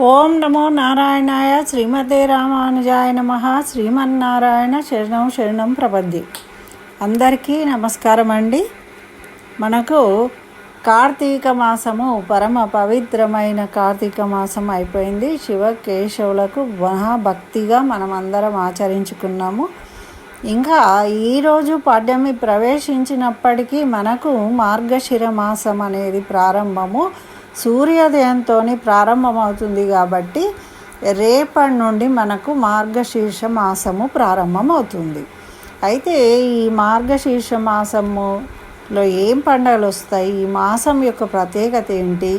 ఓం నమో నారాయణాయ శ్రీమతే రామానుజాయ నమ. శ్రీమన్నారాయణ శరణం శరణం ప్రపద్ది. అందరికీ నమస్కారం అండి మనకు కార్తీక మాసము పరమ పవిత్రమైన కార్తీక మాసం అయిపోయింది. శివ కేశవులకు మహాభక్తిగా మనం అందరం ఆచరించుకున్నాము. ఇంకా ఈరోజు పాడ్యమి ప్రవేశించినప్పటికీ మనకు మార్గశిర మాసం అనేది ప్రారంభము. సూర్యోదయంతో ప్రారంభమవుతుంది కాబట్టి రేపటి నుండి మనకు మార్గశీర్ష మాసము ప్రారంభమవుతుంది. అయితే ఈ మార్గశీర్ష మాసములో ఏం పండుగలు వస్తాయి? ఈ మాసం యొక్క ప్రత్యేకత ఏంటి?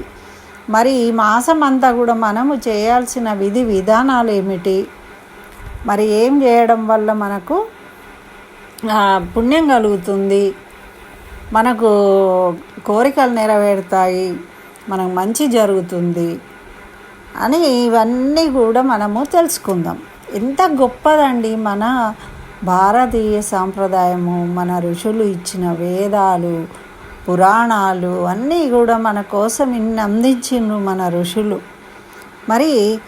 మరి ఈ మాసం అంతా కూడా మనము చేయాల్సిన విధి విధానాలు ఏమిటి? మరి ఏం చేయడం వల్ల మనకు పుణ్యం కలుగుతుంది? మనకు కోరికలు నెరవేరుతాయి? మనకు మంచి జరుగుతుంది అని ఇవన్నీ కూడా మనము తెలుసుకుందాం. ఎంత గొప్పదండి మన భారతీయ సాంప్రదాయము మన ఋషులు ఇచ్చిన వేదాలు పురాణాలు అన్నీ కూడా మన కోసం ఇన్ని అందించిండ్రు మన ఋషులు. మరి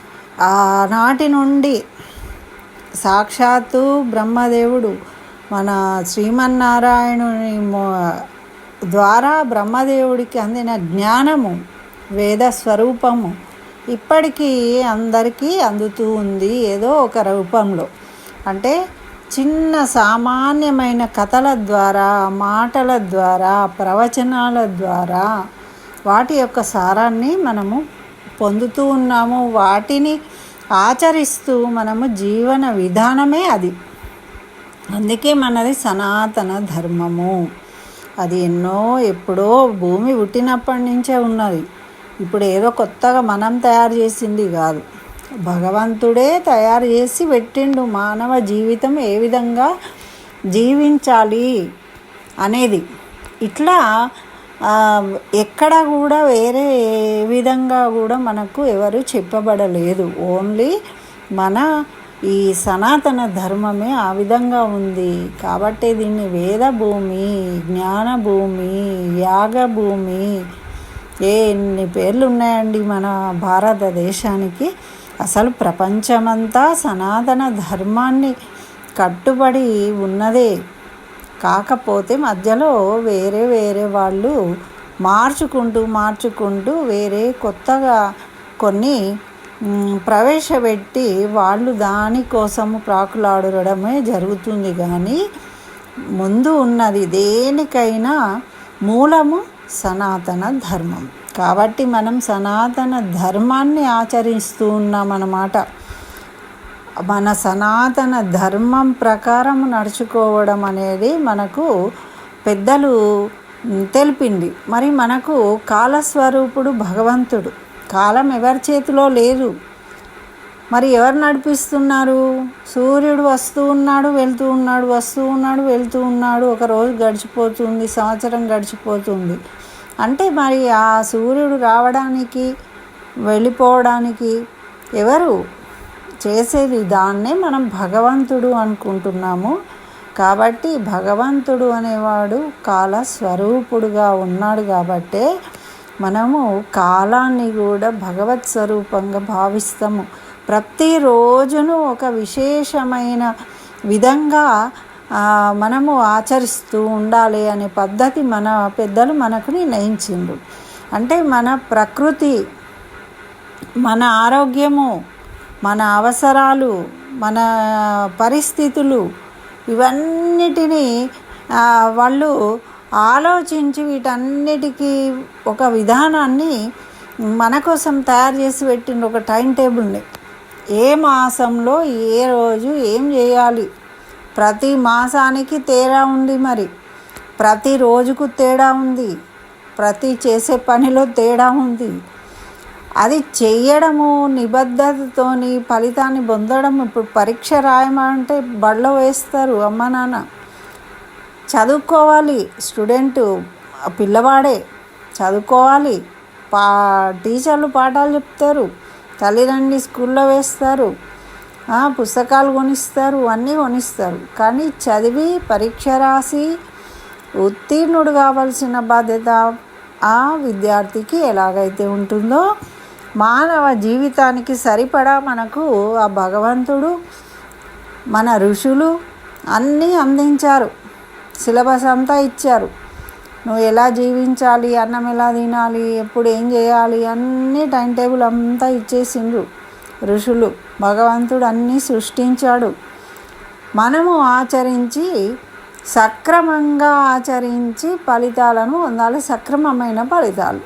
ఆనాటి నుండి సాక్షాత్తు బ్రహ్మదేవుడు మన శ్రీమన్నారాయణుని ద్వారా బ్రహ్మదేవుడికి అందిన జ్ఞానము వేద స్వరూపము ఇప్పటికీ అందరికీ అందుతూ ఉంది ఏదో ఒక రూపంలో. అంటే చిన్న సామాన్యమైన కథల ద్వారా మాటల ద్వారా ప్రవచనాల ద్వారా వాటి యొక్క సారాన్ని మనము పొందుతూ ఉన్నాము. వాటిని ఆచరిస్తూ మనము జీవన విధానమే అది. అందుకే మనది సనాతన ధర్మము. అది ఎన్నో ఎప్పుడో భూమి పుట్టినప్పటి నుంచే ఉన్నది. ఇప్పుడు ఏదో కొత్తగా మనం తయారు చేసింది కాదు. భగవంతుడే తయారు చేసి పెట్టిండు మానవ జీవితం ఏ విధంగా జీవించాలి అనేది. ఇట్లా ఎక్కడ కూడా వేరే ఏ విధంగా కూడా మనకు ఎవరు చెప్పబడలేదు. ఓన్లీ మన ఈ సనాతన ధర్మమే ఆ విధంగా ఉంది. కాబట్టి దీన్ని వేద భూమి జ్ఞాన భూమి యాగ భూమి ఏ ఎన్ని పేర్లు ఉన్నాయండి మన భారతదేశానికి. అసలు ప్రపంచమంతా సనాతన ధర్మాన్ని కట్టుబడి ఉన్నదే. కాకపోతే మధ్యలో వేరే వేరే వాళ్ళు మార్చుకుంటూ మార్చుకుంటూ వేరే కొత్తగా కొన్ని ప్రవేశపెట్టి వాళ్ళు దానికోసము ప్రాకులాడడమే జరుగుతుంది కానీ ముందు ఉన్నది దేనికైనా మూలము సనాతన ధర్మం. కాబట్టి మనం సనాతన ధర్మాన్ని ఆచరిస్తూ ఉన్నామన్నమాట. మన సనాతన ధర్మం ప్రకారం నడుచుకోవడం అనేది మనకు పెద్దలు తెలిపింది. మరి మనకు కాలస్వరూపుడు భగవంతుడు. కాలం ఎవరి చేతిలో లేదు. మరి ఎవరు నడిపిస్తున్నారు? సూర్యుడు వస్తూ ఉన్నాడు వెళ్తూ ఉన్నాడు వస్తూ ఉన్నాడు వెళ్తూ ఉన్నాడు. ఒక రోజు గడిచిపోతుంది సంవత్సరం గడిచిపోతుంది. అంటే మరి ఆ సూర్యుడు రావడానికి వెళ్ళిపోవడానికి ఎవరు చేసేది? దాన్నే మనం భగవంతుడు అనుకుంటున్నాము. కాబట్టి భగవంతుడు అనేవాడు కాల స్వరూపుడుగా ఉన్నాడు కాబట్టే మనము కాలాన్ని కూడా భగవత్ స్వరూపంగా భావిస్తాము. ప్రతిరోజును ఒక విశేషమైన విధంగా మనము ఆచరిస్తూ ఉండాలి అనే పద్ధతి మన పెద్దలు మనకు నిర్ణయించిండ్రు. అంటే మన ప్రకృతి మన ఆరోగ్యము మన అవసరాలు మన పరిస్థితులు ఇవన్నిటినీ వాళ్ళు ఆలోచించి వీటన్నిటికీ ఒక విధానాన్ని మన కోసం తయారు చేసి పెట్టిండ్రు ఒక టైం టేబుల్ని. ఏ మాసంలో ఏ రోజు ఏం చేయాలి? ప్రతి మాసానికి తేడా ఉంది మరి. ప్రతి రోజుకు తేడా ఉంది. ప్రతి చేసే పనిలో తేడా ఉంది. అది చేయడము నిబద్ధతతోని ఫలితాన్ని పొందడం ఇప్పుడు పరీక్ష రాయమంటే బడిలో వేస్తారు అమ్మ నాన్న. చదువుకోవాలి. స్టూడెంట్ పిల్లవాడే చదువుకోవాలి. పా టీచర్లు పాఠాలు చెప్తారు. తల్లిదండ్రి స్కూల్లో వేస్తారు. పుస్తకాలు కొనిస్తారు. అన్నీ కొనిస్తారు. కానీ చదివి పరీక్ష రాసి ఉత్తీర్ణుడు కావాల్సిన బాధ్యత ఆ విద్యార్థికి ఎలాగైతే ఉంటుందో మానవ జీవితానికి సరిపడా మనకు ఆ భగవంతుడు మన ఋషులు అన్నీ అందించారు. సిలబస్ అంతా ఇచ్చారు. నువ్వు ఎలా జీవించాలి అన్నం ఎలా తినాలి ఎప్పుడు ఏం చేయాలి అన్నీ టైం టేబుల్ అంతా ఇచ్చేసిండ్రు ఋషులు. భగవంతుడు అన్నీ సృష్టించాడు. మనము ఆచరించి సక్రమంగా ఆచరించి ఫలితాలను పొందాలి సక్రమమైన ఫలితాలు.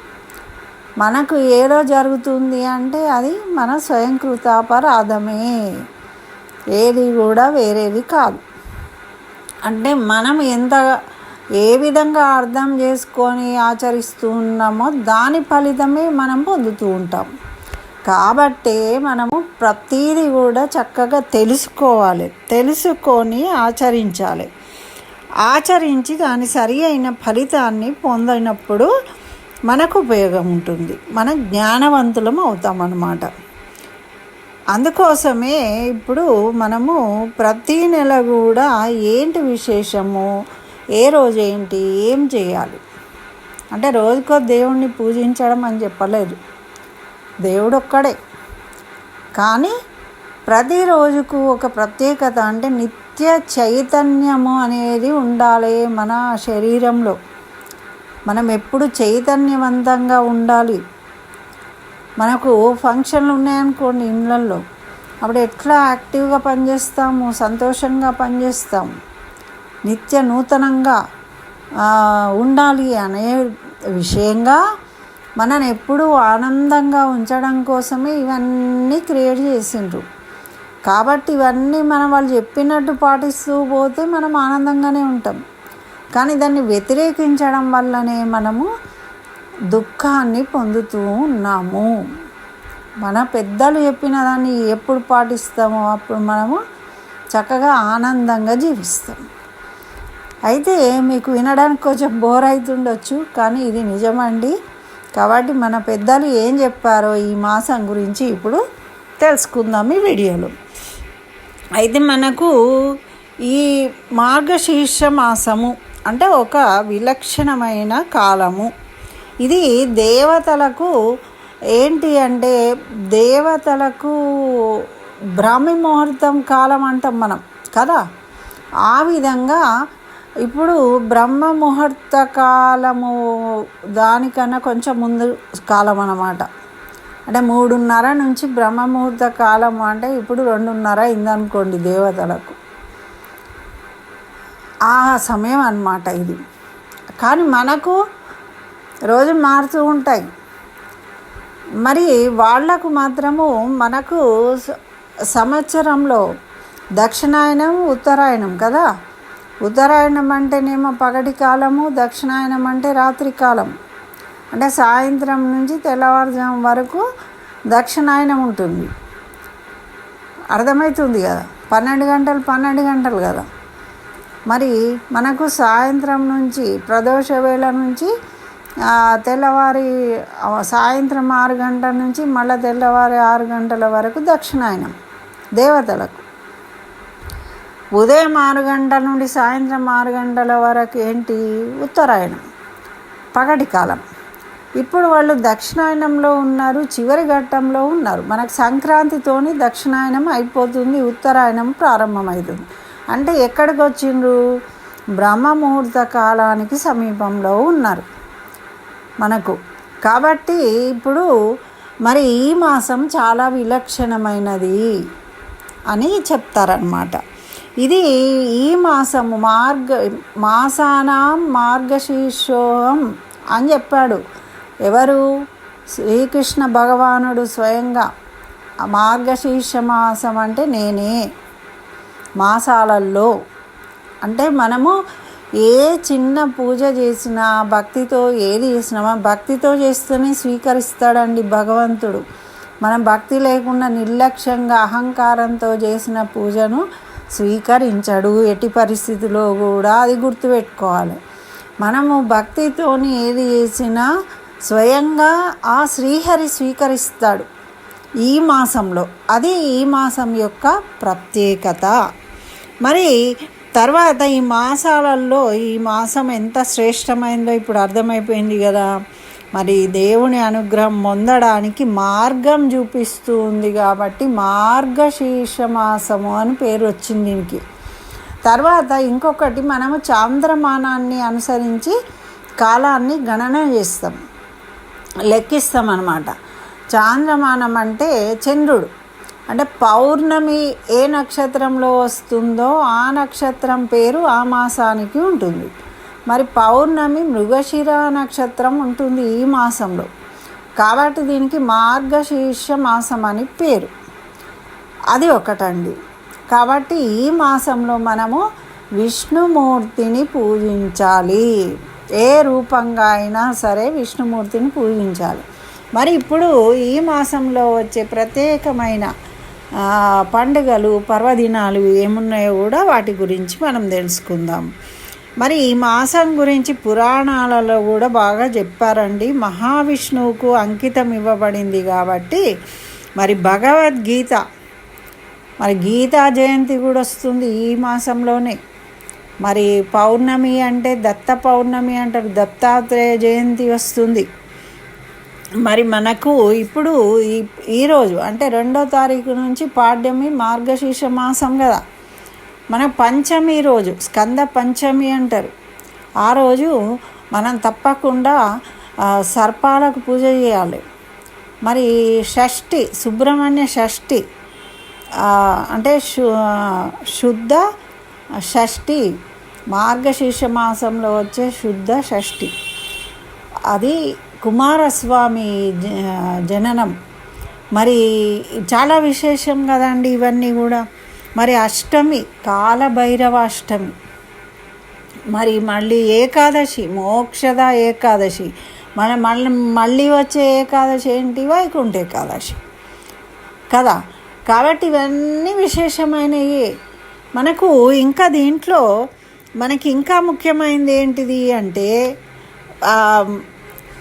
మనకు ఏదో జరుగుతుంది అంటే అది మన స్వయంకృతాపరాధమే. ఏది కూడా వేరేది కాదు. అంటే మనం ఎంత ఏ విధంగా అర్థం చేసుకొని ఆచరిస్తూ ఉన్నామో దాని ఫలితమే మనం పొందుతూ ఉంటాం. కాబట్టే మనము ప్రతీది కూడా చక్కగా తెలుసుకోవాలి తెలుసుకొని ఆచరించాలి. ఆచరించి దాని సరి అయిన ఫలితాన్ని పొందినప్పుడు మనకు ఉపయోగం ఉంటుంది. మన జ్ఞానవంతులం అవుతామన్నమాట. అందుకోసమే ఇప్పుడు మనము ప్రతీ నెల కూడా ఏంటి విశేషము? ఏ రోజు ఏంటి? ఏం చేయాలి? అంటే రోజుకో దేవుణ్ణి పూజించడం అని చెప్పలేదు. దేవుడు ఒక్కడే. కానీ ప్రతి రోజుకు ఒక ప్రత్యేకత అంటే నిత్య చైతన్యము అనేది ఉండాలి మన శరీరంలో. మనం ఎప్పుడు చైతన్యవంతంగా ఉండాలి. మనకు ఫంక్షన్లు ఉన్నాయనుకోండి ఇళ్ళల్లో అప్పుడు ఎట్లా యాక్టివ్గా పనిచేస్తాము? సంతోషంగా పనిచేస్తాము? నిత్య నూతనంగా ఉండాలి అనే విషయంగా మనని ఎప్పుడూ ఆనందంగా ఉంచడం కోసమే ఇవన్నీ క్రియేట్ చేసిండ్రు. కాబట్టి ఇవన్నీ మనం వాళ్ళు చెప్పినట్టు పాటిస్తూ పోతే మనం ఆనందంగానే ఉంటాం. కానీ దాన్ని వ్యతిరేకించడం వల్లనే మనము దుఃఖాన్ని పొందుతూ ఉన్నాము. మన పెద్దలు చెప్పిన దాన్ని ఎప్పుడు పాటిస్తామో అప్పుడు మనము చక్కగా ఆనందంగా జీవిస్తాం. అయితే మీకు వినడానికి కొంచెం బోర్ అవుతుండొచ్చు కానీ ఇది నిజమండి. కాబట్టి మన పెద్దలు ఏం చెప్పారో ఈ మాసం గురించి ఇప్పుడు తెలుసుకుందాం ఈ వీడియోలో. అయితే మనకు ఈ మార్గశీర్ష మాసము అంటే ఒక విలక్షణమైన కాలము. ఇది దేవతలకు ఏంటి అంటే దేవతలకు బ్రాహ్మి ముహూర్తం కాలం అంటాం మనం కదా? ఆ విధంగా ఇప్పుడు బ్రహ్మ ముహూర్త కాలము దానికన్నా కొంచెం ముందు కాలం అన్నమాట. అంటే మూడున్నర నుంచి బ్రహ్మ ముహూర్త కాలము అంటే ఇప్పుడు రెండున్నర అయిందనుకోండి దేవతలకు. ఆ సమయం అన్నమాట ఇది. కానీ మనకు రోజు మారుతూ ఉంటాయి. మరి వాళ్ళకు మాత్రము మనకు సంవత్సరంలో దక్షిణాయనం ఉత్తరాయణం కదా? ఉత్తరాయణం అంటేనేమో పగటి కాలము దక్షిణాయనం అంటే రాత్రి కాలం. అంటే సాయంత్రం నుంచి తెల్లవారుజాము వరకు దక్షిణాయనం ఉంటుంది. అర్థమవుతుంది కదా? పన్నెండు గంటలు పన్నెండు గంటలు కదా? మరి మనకు సాయంత్రం నుంచి ప్రదోష వేళ నుంచి తెల్లవారి సాయంత్రం ఆరు గంటల నుంచి మళ్ళీ తెల్లవారి ఆరు గంటల వరకు దక్షిణాయనం దేవతలకు. ఉదయం ఆరు గంటల నుండి సాయంత్రం ఆరు గంటల వరకు ఏంటి? ఉత్తరాయణం పగటి కాలం. ఇప్పుడు వాళ్ళు దక్షిణాయనంలో ఉన్నారు చివరి ఘట్టంలో ఉన్నారు. మనకు సంక్రాంతితోని దక్షిణాయనం అయిపోతుంది ఉత్తరాయణం ప్రారంభమవుతుంది అంటే ఎక్కడికి వచ్చిండ్రు బ్రహ్మ ముహూర్త కాలానికి సమీపంలో ఉన్నారు. మనకు. కాబట్టి ఇప్పుడు మరి ఈ మాసం చాలా విలక్షణమైనది అని చెప్తారనమాట ఇది ఈ మాసము మార్గ మాసానాం మార్గశీర్షోహం అని చెప్పాడు. ఎవరు? శ్రీకృష్ణ భగవానుడు స్వయంగా. మార్గశీర్ష మాసం అంటే నేనే. మాసాలల్లో అంటే మనము ఏ చిన్న పూజ చేసినా భక్తితో ఏది చేసినా భక్తితో చేస్తేనే స్వీకరిస్తాడండి భగవంతుడు. మనం భక్తి లేకుండా నిర్లక్ష్యంగా అహంకారంతో చేసిన పూజను స్వీకరించడు. ఎట్టి పరిస్థితిలో కూడా అది గుర్తుపెట్టుకోవాలి. మనము భక్తితోని ఏది చేసినా స్వయంగా ఆ శ్రీహరి స్వీకరిస్తాడు ఈ మాసంలో. అది ఈ మాసం యొక్క ప్రత్యేకత. మరి తర్వాత ఈ మాసాలలో ఈ మాసం ఎంత శ్రేష్టమైందో ఇప్పుడు అర్థమైపోయింది కదా. మరి దేవుని అనుగ్రహం పొందడానికి మార్గం చూపిస్తూ ఉంది కాబట్టి మార్గశీర్ష మాసము అని పేరు వచ్చింది దీనికి. తర్వాత ఇంకొకటి మనము చాంద్రమానాన్ని అనుసరించి కాలాన్ని గణన చేస్తాం. లెక్కిస్తాం అన్నమాట. చాంద్రమానం అంటే చంద్రుడు. అంటే పౌర్ణమి ఏ నక్షత్రంలో వస్తుందో ఆ నక్షత్రం పేరు ఆ మాసానికి ఉంటుంది. మరి పౌర్ణమి మృగశిర నక్షత్రం ఉంటుంది ఈ మాసంలో. కాబట్టి దీనికి మార్గశీర్ష మాసం అని పేరు. అది ఒకటండి. కాబట్టి ఈ మాసంలో మనము విష్ణుమూర్తిని పూజించాలి. ఏ రూపంగా అయినా సరే విష్ణుమూర్తిని పూజించాలి. మరి ఇప్పుడు ఈ మాసంలో వచ్చే ప్రత్యేకమైన పండుగలు పర్వదినాలు ఏమున్నాయో కూడా వాటి గురించి మనం తెలుసుకుందాం. మరి ఈ మాసం గురించి పురాణాలలో కూడా బాగా చెప్పారండి. మహావిష్ణువుకు అంకితం ఇవ్వబడింది కాబట్టి మరి భగవద్గీత మరి గీతా జయంతి కూడా వస్తుంది ఈ మాసంలోనే. మరి పౌర్ణమి అంటే దత్త పౌర్ణమి అంటారు. దత్తాత్రేయ జయంతి వస్తుంది. మరి మనకు ఇప్పుడు ఈ ఈరోజు అంటే రెండో తారీఖు నుంచి పాడ్యమి మార్గశీర్ష మాసం కదా. మన పంచమి రోజు స్కంద పంచమి అంటారు. ఆ రోజు మనం తప్పకుండా సర్పాలకు పూజ చేయాలి. మరి షష్ఠి సుబ్రహ్మణ్య షష్ఠి అంటే శు శుద్ధ షష్ఠి మార్గశీర్ష మాసంలో వచ్చే శుద్ధ షష్ఠి. అది కుమారస్వామి జ- జననం. మరి చాలా విశేషం కదండి ఇవన్నీ కూడా. మరి అష్టమి కాలభైరవ అష్టమి మరి మళ్ళీ ఏకాదశి మోక్షద ఏకాదశి. మన మళ్ళీ మళ్ళీ వచ్చే ఏకాదశి ఏంటి? వైకుంఠ ఏకాదశి. కదా? కాబట్టి ఇవన్నీ విశేషమైనవి మనకు ఇంకా దీంట్లో మనకి ఇంకా ముఖ్యమైనది ఏంటిది అంటే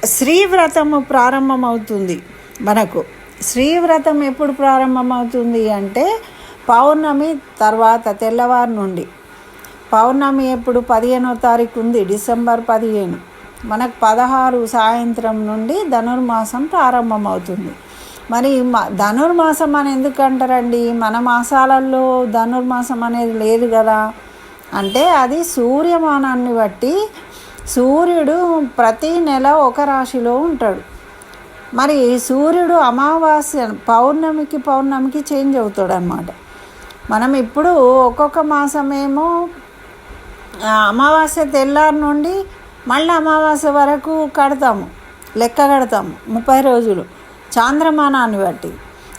శ్రీవ్రతము ప్రారంభమవుతుంది మనకు. శ్రీవ్రతం ఎప్పుడు ప్రారంభమవుతుంది అంటే పౌర్ణమి తర్వాత తెల్లవారు నుండి. పౌర్ణమి ఎప్పుడు పదిహేనో తారీఖు ఉంది డిసెంబర్ పదిహేను. మనకు పదహారు సాయంత్రం నుండి ధనుర్మాసం ప్రారంభమవుతుంది. మరి మ- ధనుర్మాసం అని ఎందుకంటారండి? మన మాసాలలో ధనుర్మాసం అనేది లేదు కదా. అంటే అది సూర్యమానాన్ని బట్టి సూర్యుడు ప్రతి నెల ఒక రాశిలో ఉంటాడు. మరి సూర్యుడు అమావాస్య పౌర్ణమికి పౌర్ణమికి చేంజ్ అవుతాడు అనమాట మనం ఇప్పుడు ఒక్కొక్క మాసమేమో అమావాస్య తెల్లారి నుండి మళ్ళీ అమావాస్య వరకు కడతాము లెక్క కడతాము ముప్పై రోజులు చాంద్రమానాన్ని బట్టి.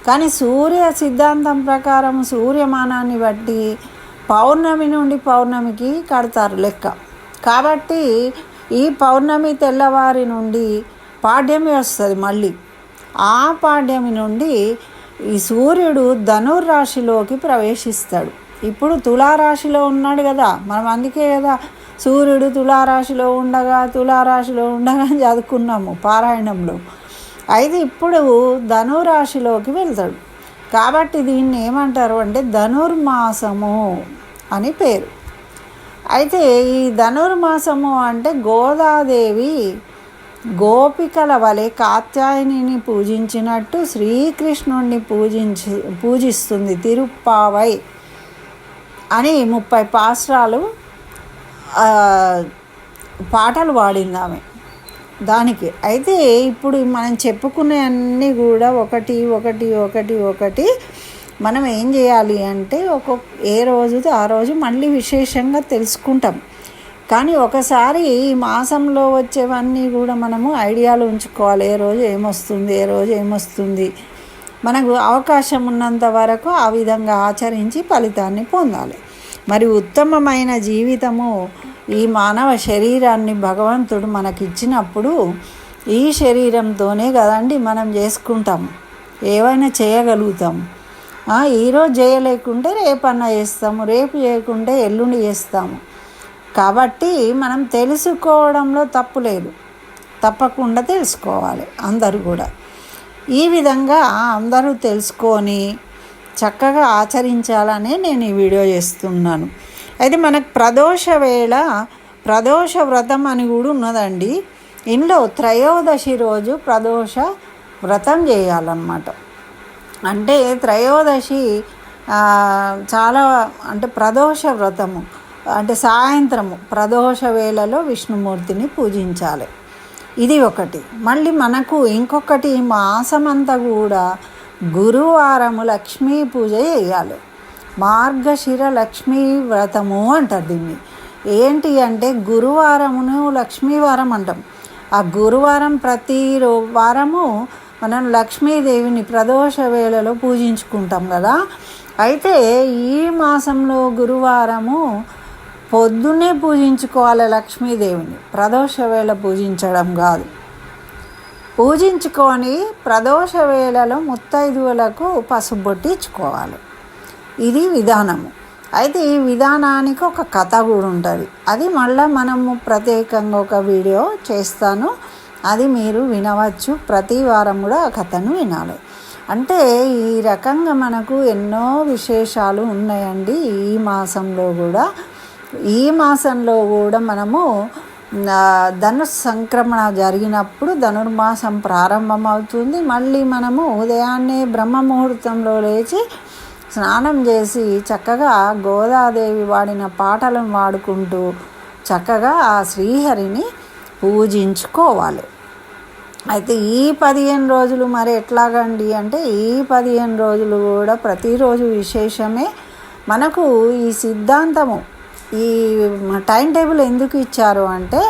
కానీ సూర్య సిద్ధాంతం ప్రకారం సూర్యమానాన్ని బట్టి పౌర్ణమి నుండి పౌర్ణమికి కడతారు లెక్క. కాబట్టి ఈ పౌర్ణమి తెల్లవారి నుండి పాడ్యమి వస్తుంది మళ్ళీ. ఆ పాడ్యమి నుండి ఈ సూర్యుడు ధనుర్రాశిలోకి ప్రవేశిస్తాడు. ఇప్పుడు తులారాశిలో ఉన్నాడు కదా మనం అందుకే కదా సూర్యుడు తులారాశిలో ఉండగా తులారాశిలో ఉండగా అని చదువుకున్నాము పారాయణంలో. అయితే ఇప్పుడు ధనురాశిలోకి వెళ్తాడు. కాబట్టి దీన్ని ఏమంటారు అంటే ధనుర్మాసము అని పేరు. అయితే ఈ ధనుర్మాసము అంటే గోదాదేవి గోపికల వలె కాత్యాయనిని పూజించినట్టు శ్రీకృష్ణుణ్ణి పూజించి పూజిస్తుంది తిరుప్పావై అని ముప్పై పాసరాలు పాటలు పాడింది ఆమె దానికి. అయితే ఇప్పుడు మనం చెప్పుకునే అన్నీ కూడా ఒకటి ఒకటి ఒకటి ఒకటి మనం ఏం చేయాలి అంటే ఒక్కొక్క ఏ రోజుతో ఆ రోజు మళ్ళీ విశేషంగా తెలుసుకుంటాం. కానీ ఒకసారి ఈ మాసంలో వచ్చేవన్నీ కూడా మనము ఐడియాలు ఉంచుకోవాలి. ఏ రోజు ఏమొస్తుంది ఏ రోజు ఏమొస్తుంది. మనకు అవకాశం ఉన్నంత వరకు ఆ విధంగా ఆచరించి ఫలితాన్ని పొందాలి. మరి ఉత్తమమైన జీవితము ఈ మానవ శరీరాన్ని భగవంతుడు మనకిచ్చినప్పుడు ఈ శరీరంతోనే కదండి మనం చేసుకుంటాం. ఏవైనా చేయగలుగుతాం. ఈరోజు చేయలేకుంటే రేపన్నా చేస్తాము రేపు చేయకుంటే ఎల్లుండి చేస్తాము. కాబట్టి మనం తెలుసుకోవడంలో తప్పు లేదు. తప్పకుండా తెలుసుకోవాలి అందరూ కూడా. ఈ విధంగా అందరూ తెలుసుకొని చక్కగా ఆచరించాలనే నేను ఈ వీడియో చేస్తున్నాను. అయితే మనకు ప్రదోష వేళ ప్రదోష వ్రతం అని కూడా ఉన్నదండి. ఇంట్లో త్రయోదశి రోజు ప్రదోష వ్రతం చేయాలన్నమాట. అంటే త్రయోదశి చాలా అంటే ప్రదోష వ్రతము అంటే సాయంత్రము ప్రదోష వేళలో విష్ణుమూర్తిని పూజించాలి. ఇది ఒకటి. మళ్ళీ మనకు ఇంకొకటి మాసమంతా కూడా గురువారము లక్ష్మీ పూజ చేయాలి. మార్గశిర లక్ష్మీ వ్రతము అంటారు దీన్ని. ఏంటి అంటే గురువారమును లక్ష్మీవారం అంటాం. ఆ గురువారం ప్రతి వారము మనం లక్ష్మీదేవిని ప్రదోష వేళలో పూజించుకుంటాం కదా. అయితే ఈ మాసంలో గురువారము పొద్దున్నే పూజించుకోవాలి లక్ష్మీదేవిని. ప్రదోష వేళ పూజించడం కాదు. పూజించుకొని ప్రదోష వేళలో ముత్తైదువులకు పసుపు ఇచ్చుకోవాలి. ఇది విధానము. అయితే ఈ విధానానికి ఒక కథ కూడా ఉంటుంది. అది మళ్ళీ మనము ప్రత్యేకంగా ఒక వీడియో చేస్తాను. అది మీరు వినవచ్చు. ప్రతి వారం కూడా ఆ కథను వినాలి. అంటే ఈ రకంగా మనకు ఎన్నో విశేషాలు ఉన్నాయండి. ఈ మాసంలో కూడా ఈ మాసంలో కూడా మనము ధను సంక్రమణ జరిగినప్పుడు ధనుర్మాసం ప్రారంభం అవుతుంది మళ్ళీ మనము ఉదయాన్నే బ్రహ్మ ముహూర్తంలో లేచి స్నానం చేసి చక్కగా గోదాదేవి వాడిన పాటలను వాడుకుంటూ చక్కగా ఆ శ్రీహరిని పూజించుకోవాలి. అయితే ఈ పదిహేను రోజులు మరి ఎట్లాగండి అంటే ఈ పదిహేను రోజులు కూడా ప్రతిరోజు విశేషమే. మనకు ఈ సిద్ధాంతము ఈ టైం టేబుల్ ఎందుకు ఇచ్చారు అంటే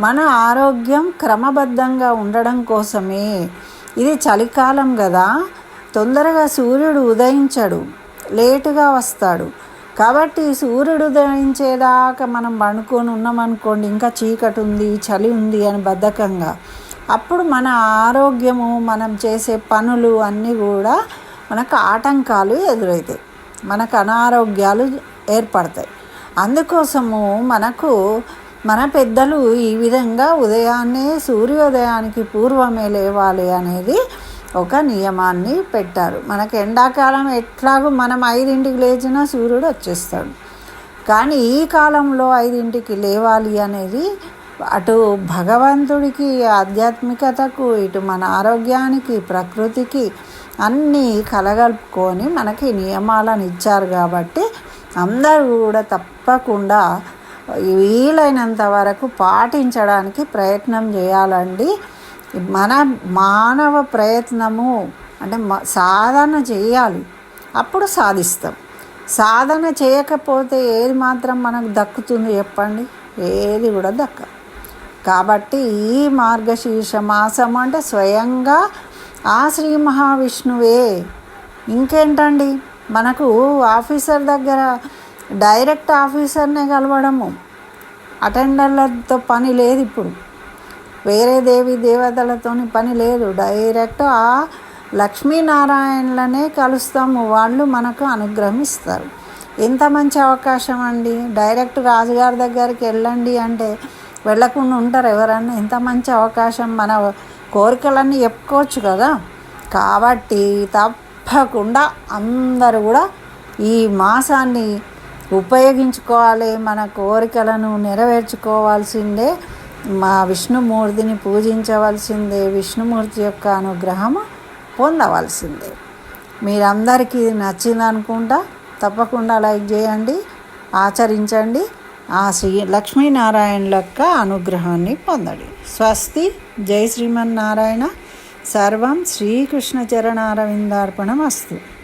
మన ఆరోగ్యం క్రమబద్ధంగా ఉండడం కోసమే. ఇది చలికాలం కదా తొందరగా సూర్యుడు ఉదయించడు లేటుగా వస్తాడు. కాబట్టి సూర్యుడు ఉదయించేదాకా మనం పండుకొని ఉన్నామనుకోండి ఇంకా చీకటి ఉంది చలి ఉంది అని బద్ధకంగా. అప్పుడు మన ఆరోగ్యము మనం చేసే పనులు అన్నీ కూడా మనకు ఆటంకాలు ఎదురవుతాయి మనకు అనారోగ్యాలు ఏర్పడతాయి. అందుకోసము మనకు మన పెద్దలు ఈ విధంగా ఉదయాన్నే సూర్యోదయానికి పూర్వమే లేవాలి అనేది ఒక నియమాన్ని పెట్టారు. మనకు ఎండాకాలం ఎట్లాగో మనం ఐదింటికి లేచినా సూర్యుడు వచ్చేస్తాడు. కానీ ఈ కాలంలో ఐదింటికి లేవాలి అనేది అటు భగవంతుడికి ఆధ్యాత్మికతకు ఇటు మన ఆరోగ్యానికి ప్రకృతికి అన్నీ కలగలుపుకొని మనకి నియమాలను ఇచ్చారు కాబట్టి అందరూ కూడా తప్పకుండా వీలైనంత వరకు పాటించడానికి ప్రయత్నం చేయాలండి. మన మానవ ప్రయత్నము అంటే సాధన చేయాలి. అప్పుడు సాధిస్తాం. సాధన చేయకపోతే ఏది మాత్రం మనకు దక్కుతుంది చెప్పండి? ఏది కూడా దక్క. కాబట్టి ఈ మార్గశీర్ష మాసం అంటే స్వయంగా ఆ శ్రీ మహావిష్ణువే. ఇంకేంటండి? మనకు ఆఫీసర్ దగ్గర డైరెక్ట్ ఆఫీసర్నే కలవడము. అటెండర్లతో పని లేదు ఇప్పుడు. వేరే దేవి దేవతలతోని పని లేదు. డైరెక్ట్ ఆ లక్ష్మీనారాయణలనే కలుస్తాము. వాళ్ళు మనకు అనుగ్రహిస్తారు ఎంత మంచి అవకాశం అండి. డైరెక్ట్ రాజుగారి దగ్గరికి వెళ్ళండి అంటే వెళ్ళకుండా ఉంటారు ఎవరన్నా. ఎంత మంచి అవకాశం మన కోరికలన్నీ చెప్పుకోవచ్చు కదా. కాబట్టి తప్పకుండా అందరూ కూడా ఈ మాసాన్ని ఉపయోగించుకోవాలి. మన కోరికలను నెరవేర్చుకోవాల్సిందే. మా విష్ణుమూర్తిని పూజించవలసిందే. విష్ణుమూర్తి యొక్క అనుగ్రహం పొందవలసిందే. మీరందరికీ నచ్చిందనుకుంటా తప్పకుండా లైక్ చేయండి ఆచరించండి. ఆ శ్రీ లక్ష్మీనారాయణ యొక్క అనుగ్రహాన్ని పొందండి. స్వస్తి. జై శ్రీమన్నారాయణ. సర్వం శ్రీకృష్ణ చరణారవిందార్పణం అస్తు